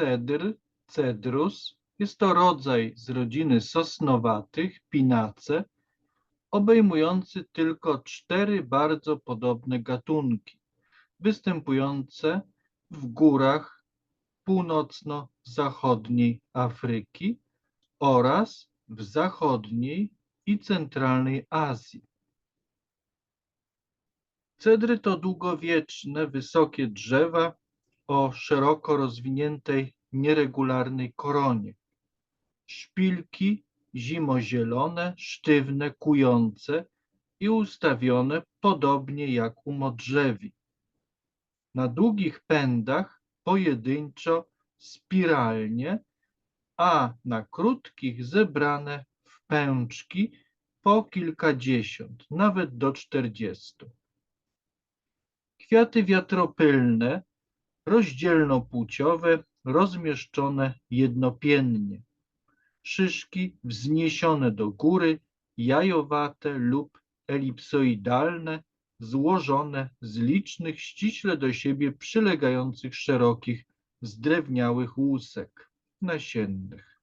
Cedr, cedrus jest to rodzaj z rodziny sosnowatych, pinace, obejmujący tylko cztery bardzo podobne gatunki, występujące w górach północno-zachodniej Afryki oraz w zachodniej i centralnej Azji. Cedry to długowieczne, wysokie drzewa o szeroko rozwiniętej, nieregularnej koronie. Szpilki zimozielone, sztywne, kujące i ustawione podobnie jak u modrzewi. Na długich pędach pojedynczo, spiralnie, a na krótkich zebrane w pęczki po kilkadziesiąt, nawet do czterdziestu. Kwiaty wiatropylne, rozdzielnopłciowe, rozmieszczone jednopiennie. Szyszki wzniesione do góry, jajowate lub elipsoidalne, złożone z licznych, ściśle do siebie przylegających szerokich, zdrewniałych łusek nasiennych.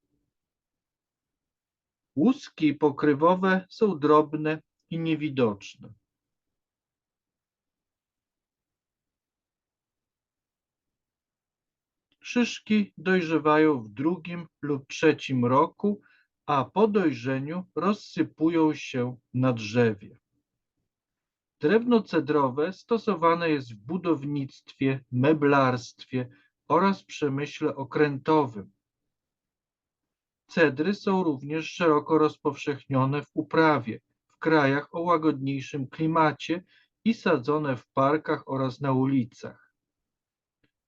Łuski pokrywowe są drobne i niewidoczne. Szyszki dojrzewają w drugim lub trzecim roku, a po dojrzeniu rozsypują się na drzewie. Drewno cedrowe stosowane jest w budownictwie, meblarstwie oraz przemyśle okrętowym. Cedry są również szeroko rozpowszechnione w uprawie w krajach o łagodniejszym klimacie i sadzone w parkach oraz na ulicach.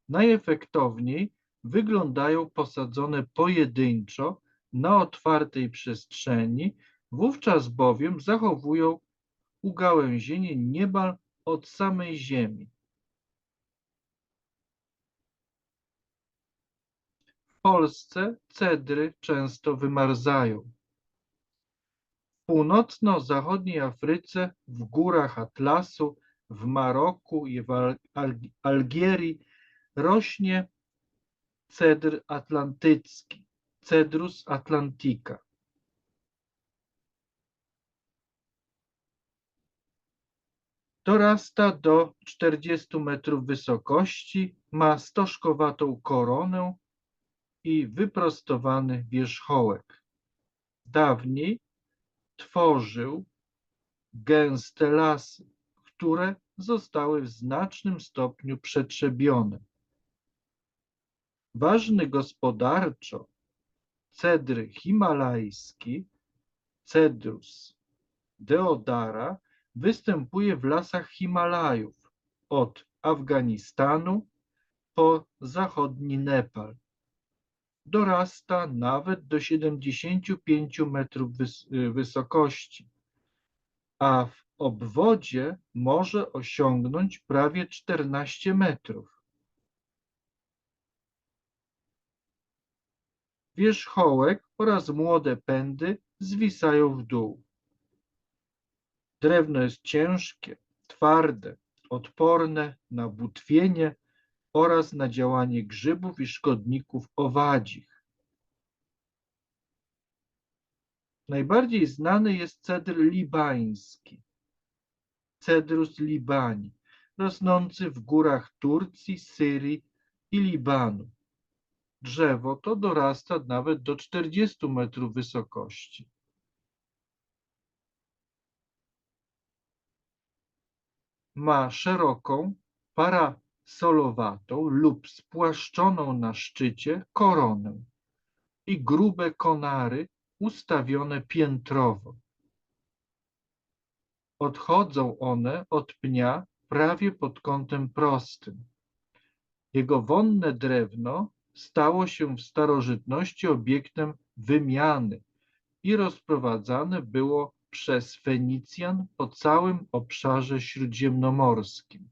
Najefektowniej wyglądają posadzone pojedynczo na otwartej przestrzeni, wówczas bowiem zachowują ugałęzienie niemal od samej ziemi. W Polsce cedry często wymarzają. W północno-zachodniej Afryce, w górach Atlasu, w Maroku i w Al Al Algierii rośnie cedr atlantycki, Cedrus atlantica. Dorasta do 40 metrów wysokości, ma stożkowatą koronę i wyprostowany wierzchołek. Dawniej tworzył gęste lasy, które zostały w znacznym stopniu przetrzebione. Ważny gospodarczo cedr himalajski, Cedrus deodara, występuje w lasach Himalajów od Afganistanu po zachodni Nepal. Dorasta nawet do 75 metrów wys wysokości, a w obwodzie może osiągnąć prawie 14 metrów. Wierzchołek oraz młode pędy zwisają w dół. Drewno jest ciężkie, twarde, odporne na butwienie oraz na działanie grzybów i szkodników owadzich. Najbardziej znany jest cedr libański, Cedrus libani, rosnący w górach Turcji, Syrii i Libanu. Drzewo to dorasta nawet do 40 metrów wysokości. Ma szeroką, parasolowatą lub spłaszczoną na szczycie koronę i grube konary ustawione piętrowo. Odchodzą one od pnia prawie pod kątem prostym. Jego wonne drewno stało się w starożytności obiektem wymiany i rozprowadzane było przez Fenicjan po całym obszarze śródziemnomorskim.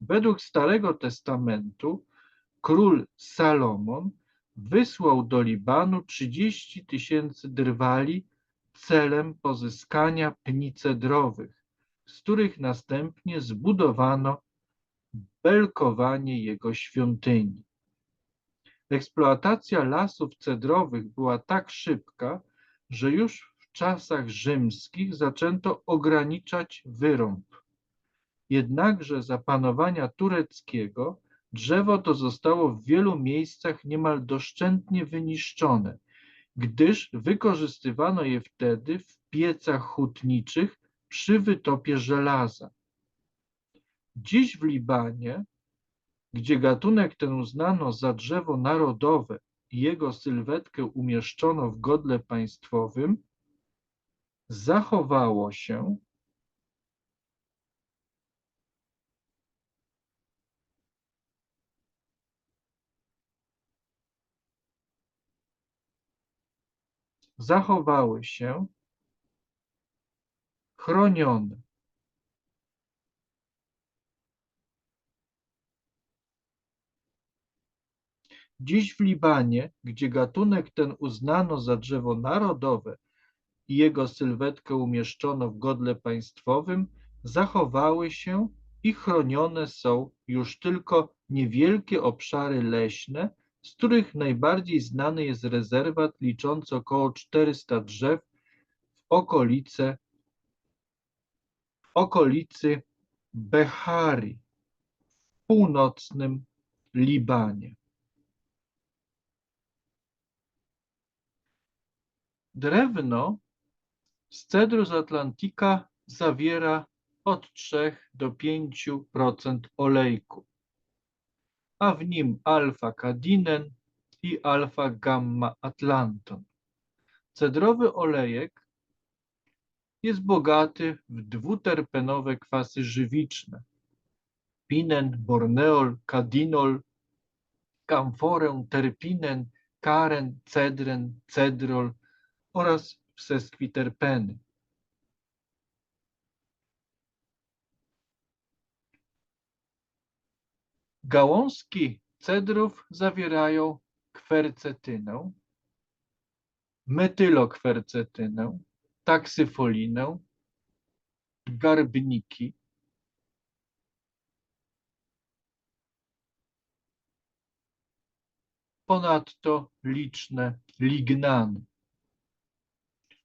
Według Starego Testamentu król Salomon wysłał do Libanu 30 tysięcy drwali celem pozyskania pni cedrowych, z których następnie zbudowano belkowanie jego świątyni. Eksploatacja lasów cedrowych była tak szybka, że już w czasach rzymskich zaczęto ograniczać wyrąb. Jednakże za panowania tureckiego drzewo to zostało w wielu miejscach niemal doszczętnie wyniszczone, gdyż wykorzystywano je wtedy w piecach hutniczych przy wytopie żelaza. Dziś w Libanie, gdzie gatunek ten uznano za drzewo narodowe i jego sylwetkę umieszczono w godle państwowym, zachowało się zachowały się chronione. Dziś w Libanie, gdzie gatunek ten uznano za drzewo narodowe i jego sylwetkę umieszczono w godle państwowym, zachowały się i chronione są już tylko niewielkie obszary leśne, z których najbardziej znany jest rezerwat liczący około 400 drzew w okolice, okolicy Behari w północnym Libanie. Drewno z cedru z Atlantika zawiera od 3 do 5% olejku, a w nim alfa-kadinen i alfa-gamma-atlanton. Cedrowy olejek jest bogaty w dwuterpenowe kwasy żywiczne, pinen, borneol, kadinol, kamforę, terpinen, karen, cedren, cedrol, oraz seskwiterpeny. Gałązki cedrów zawierają kwercetynę, metylokwercetynę, taksyfolinę, garbniki, ponadto liczne lignany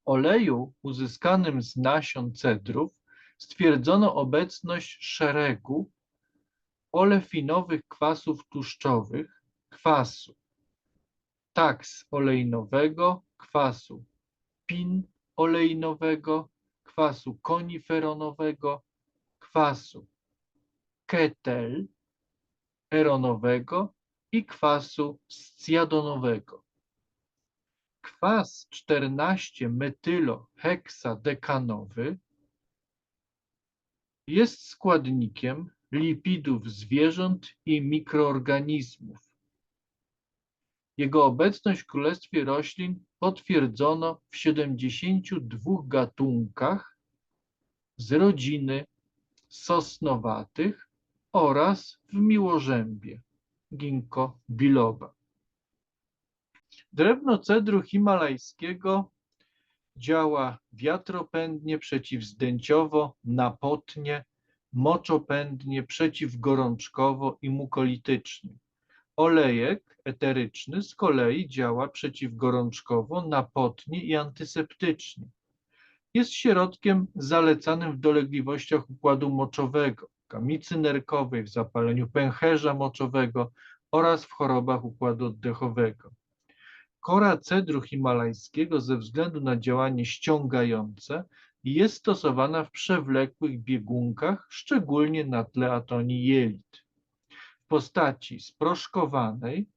oleju uzyskanym z nasion cedrów stwierdzono obecność szeregu olefinowych kwasów tłuszczowych, kwasu taks olejnowego, kwasu pin olejnowego, kwasu koniferonowego, kwasu ketel eronowego i kwasu scjadonowego. Kwas 14-metyloheksadekanowy jest składnikiem lipidów zwierząt i mikroorganizmów. Jego obecność w Królestwie Roślin potwierdzono w 72 gatunkach z rodziny sosnowatych oraz w miłożębie ginkgo biloba. Drewno cedru himalajskiego działa wiatropędnie, przeciwzdęciowo, napotnie, moczopędnie, przeciwgorączkowo i mukolitycznie. Olejek eteryczny z kolei działa przeciwgorączkowo, napotnie i antyseptycznie. Jest środkiem zalecanym w dolegliwościach układu moczowego, kamicy nerkowej, w zapaleniu pęcherza moczowego oraz w chorobach układu oddechowego. Kora cedru himalajskiego ze względu na działanie ściągające jest stosowana w przewlekłych biegunkach, szczególnie na tle atonii jelit. W postaci sproszkowanej,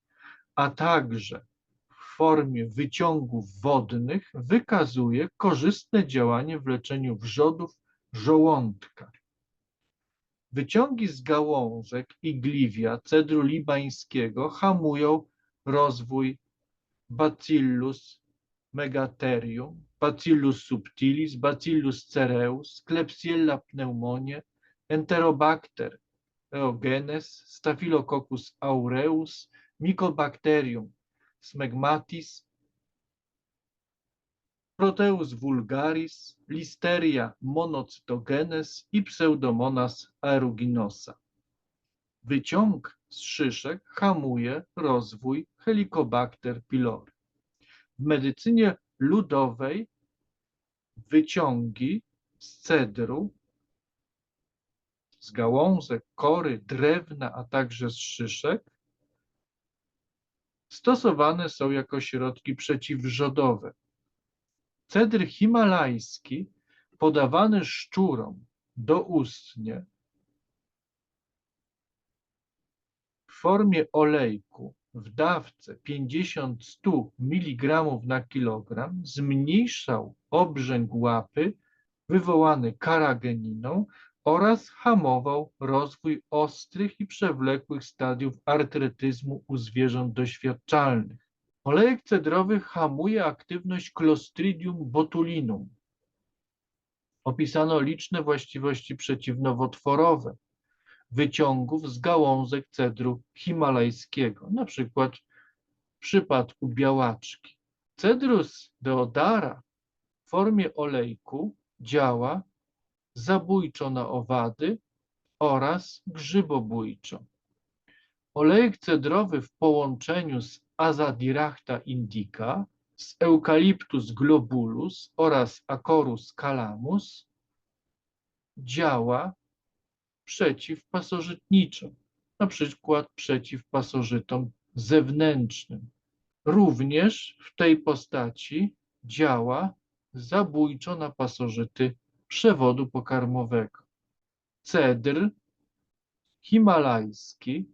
a także w formie wyciągów wodnych wykazuje korzystne działanie w leczeniu wrzodów żołądka. Wyciągi z gałązek igliwia cedru libańskiego hamują rozwój Bacillus megatherium, Bacillus subtilis, Bacillus cereus, Klebsiella pneumonie, Enterobacter eogenes, Staphylococcus aureus, Mycobacterium smegmatis, Proteus vulgaris, Listeria monocytogenes i Pseudomonas aeruginosa. Wyciąg szyszek hamuje rozwój Helicobacter pylori. W medycynie ludowej wyciągi z cedru, z gałązek, kory, drewna, a także z szyszek stosowane są jako środki przeciwwrzodowe. Cedr himalajski podawany szczurom doustnie formie olejku w dawce 50-100 mg na kilogram zmniejszał obrzęk łapy wywołany karageniną oraz hamował rozwój ostrych i przewlekłych stadiów artretyzmu u zwierząt doświadczalnych. Olejek cedrowy hamuje aktywność Clostridium botulinum. Opisano liczne właściwości przeciwnowotworowe wyciągów z gałązek cedru himalajskiego, na przykład w przypadku białaczki. Cedrus deodara w formie olejku działa zabójczo na owady oraz grzybobójczo. Olejek cedrowy w połączeniu z Azadirachta indica, z Eucalyptus globulus oraz Acorus calamus działa przeciwpasożytniczo, na przykład przeciw pasożytom zewnętrznym. Również w tej postaci działa zabójczo na pasożyty przewodu pokarmowego. Cedr himalajski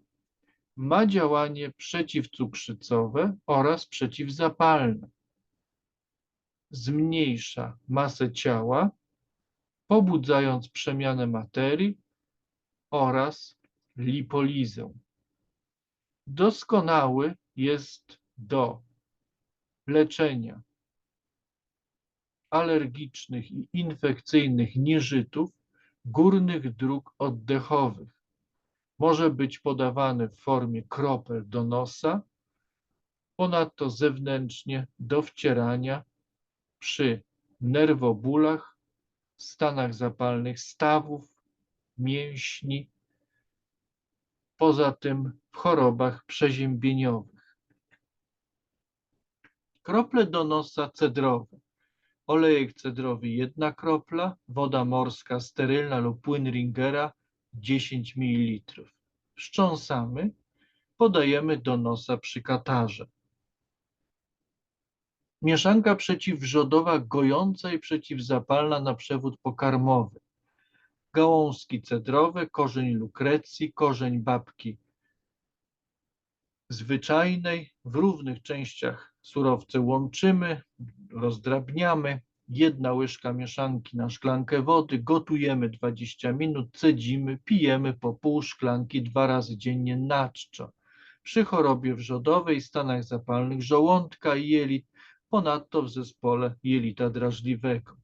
ma działanie przeciwcukrzycowe oraz przeciwzapalne. Zmniejsza masę ciała, pobudzając przemianę materii oraz lipolizę. Doskonały jest do leczenia alergicznych i infekcyjnych nieżytów górnych dróg oddechowych. Może być podawany w formie kropel do nosa, ponadto zewnętrznie do wcierania przy nerwobólach, stanach zapalnych stawów, mięśni, poza tym w chorobach przeziębieniowych. Krople do nosa cedrowe olejek cedrowy jedna kropla, woda morska sterylna lub płyn Ringera 10 ml. Wstrząsamy, podajemy do nosa przy katarze. Mieszanka przeciwwrzodowa gojąca i przeciwzapalna na przewód pokarmowy. Gałązki cedrowe, korzeń lukrecji, korzeń babki zwyczajnej. W równych częściach surowce łączymy, rozdrabniamy, jedna łyżka mieszanki na szklankę wody, gotujemy 20 minut, cedzimy, pijemy po pół szklanki dwa razy dziennie na czczo. Przy chorobie wrzodowej, stanach zapalnych żołądka i jelit, ponadto w zespole jelita drażliwego.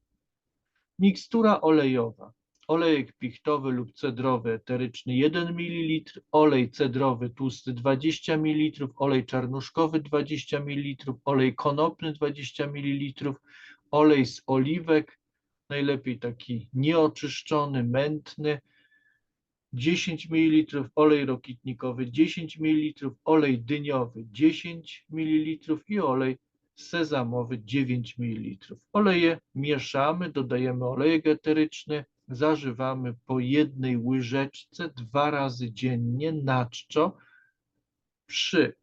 Mikstura olejowa olejek pichtowy lub cedrowy eteryczny 1 ml, olej cedrowy tłusty 20 ml, olej czarnuszkowy 20 ml, olej konopny 20 ml, olej z oliwek, najlepiej taki nieoczyszczony, mętny, 10 ml, olej rokitnikowy 10 ml, olej dyniowy 10 ml i olej sezamowy 9 ml. Oleje mieszamy, dodajemy olejek eteryczny, zażywamy po jednej łyżeczce dwa razy dziennie na czczo przy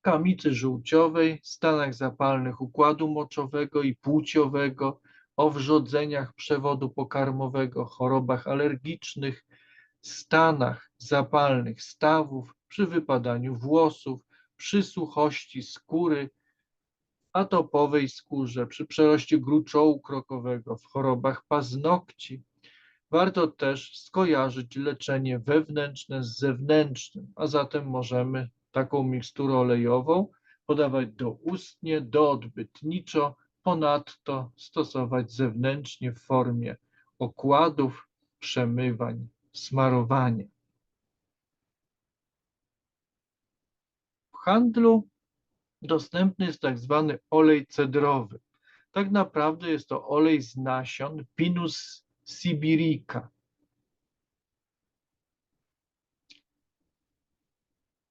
kamicy żółciowej, stanach zapalnych układu moczowego i płciowego, owrzodzeniach przewodu pokarmowego, chorobach alergicznych, stanach zapalnych stawów, przy wypadaniu włosów, przy suchości skóry, atopowej skórze, przy przeroście gruczołu krokowego, w chorobach paznokci. Warto też skojarzyć leczenie wewnętrzne z zewnętrznym, a zatem możemy taką miksturę olejową podawać doustnie, doodbytniczo, ponadto stosować zewnętrznie w formie okładów, przemywań, smarowania. W handlu dostępny jest tak zwany olej cedrowy. Tak naprawdę jest to olej z nasion Pinus sibirica.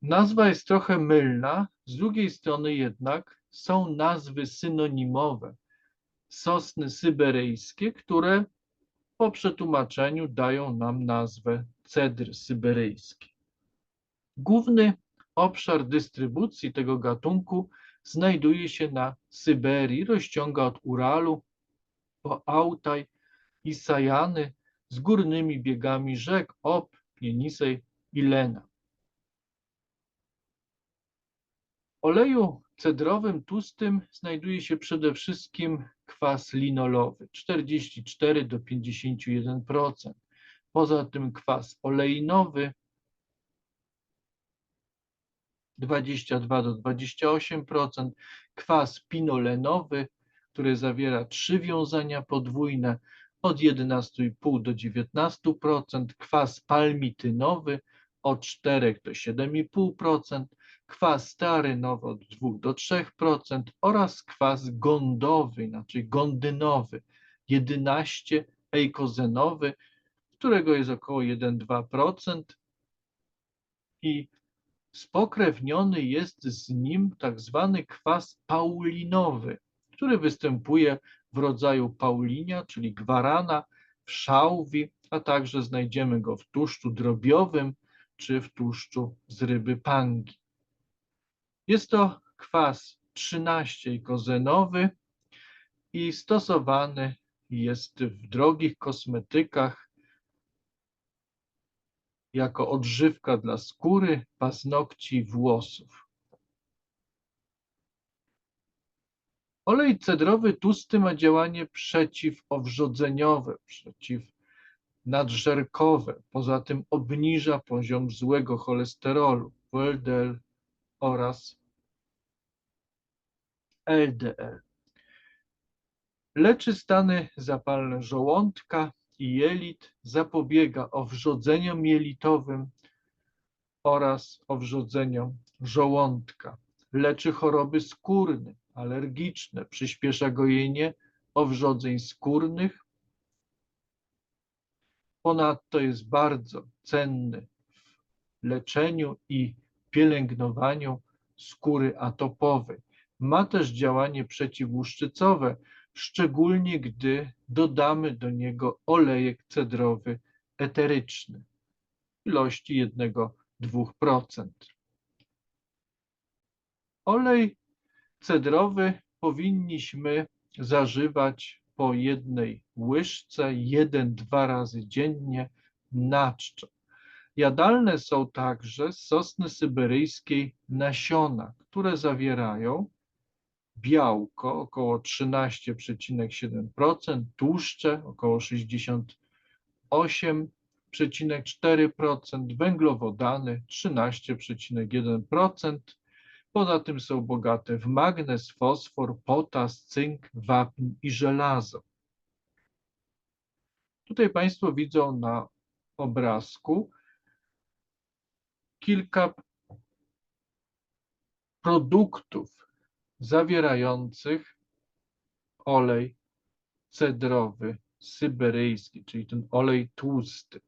Nazwa jest trochę mylna, z drugiej strony jednak są nazwy synonimowe. Sosny syberyjskie, które po przetłumaczeniu dają nam nazwę cedr syberyjski. Główny obszar dystrybucji tego gatunku znajduje się na Syberii, rozciąga od Uralu po Autaj i Sajany z górnymi biegami rzek Ob, Jenisej i Lena. W oleju cedrowym tłustym znajduje się przede wszystkim kwas linolowy 44 do 51%. Poza tym kwas oleinowy 22 do 28%, kwas pinolenowy, który zawiera trzy wiązania podwójne od 11,5 do 19%, kwas palmitynowy od 4 do 7,5%, kwas starynowy od 2 do 3% oraz kwas gondowy, inaczej gondynowy 11 eikozenowy, którego jest około 1,2% i spokrewniony jest z nim tak zwany kwas paulinowy, który występuje w rodzaju paulinia, czyli gwarana, w szałwi, a także znajdziemy go w tłuszczu drobiowym czy w tłuszczu z ryby pangi. Jest to kwas 13-kozenowy i stosowany jest w drogich kosmetykach jako odżywka dla skóry, paznokci, włosów. Olej cedrowy tłusty ma działanie przeciwowrzodzeniowe, przeciwnadżerkowe. Poza tym obniża poziom złego cholesterolu, LDL oraz LDL. Leczy stany zapalne żołądka jelit, zapobiega owrzodzeniom jelitowym oraz owrzodzeniom żołądka. Leczy choroby skórne, alergiczne, przyspiesza gojenie owrzodzeń skórnych. Ponadto jest bardzo cenny w leczeniu i pielęgnowaniu skóry atopowej. Ma też działanie przeciwłuszczycowe, szczególnie gdy dodamy do niego olejek cedrowy eteryczny w ilości 1-2%. Olej cedrowy powinniśmy zażywać po jednej łyżce, jeden, dwa razy dziennie na czczo. Jadalne są także z sosny syberyjskiej nasiona, które zawierają białko około 13,7%, tłuszcze około 68,4%, węglowodany 13,1%. Poza tym są bogate w magnez, fosfor, potas, cynk, wapń i żelazo. Tutaj Państwo widzą na obrazku kilka produktów zawierających olej cedrowy syberyjski, czyli ten olej tłusty.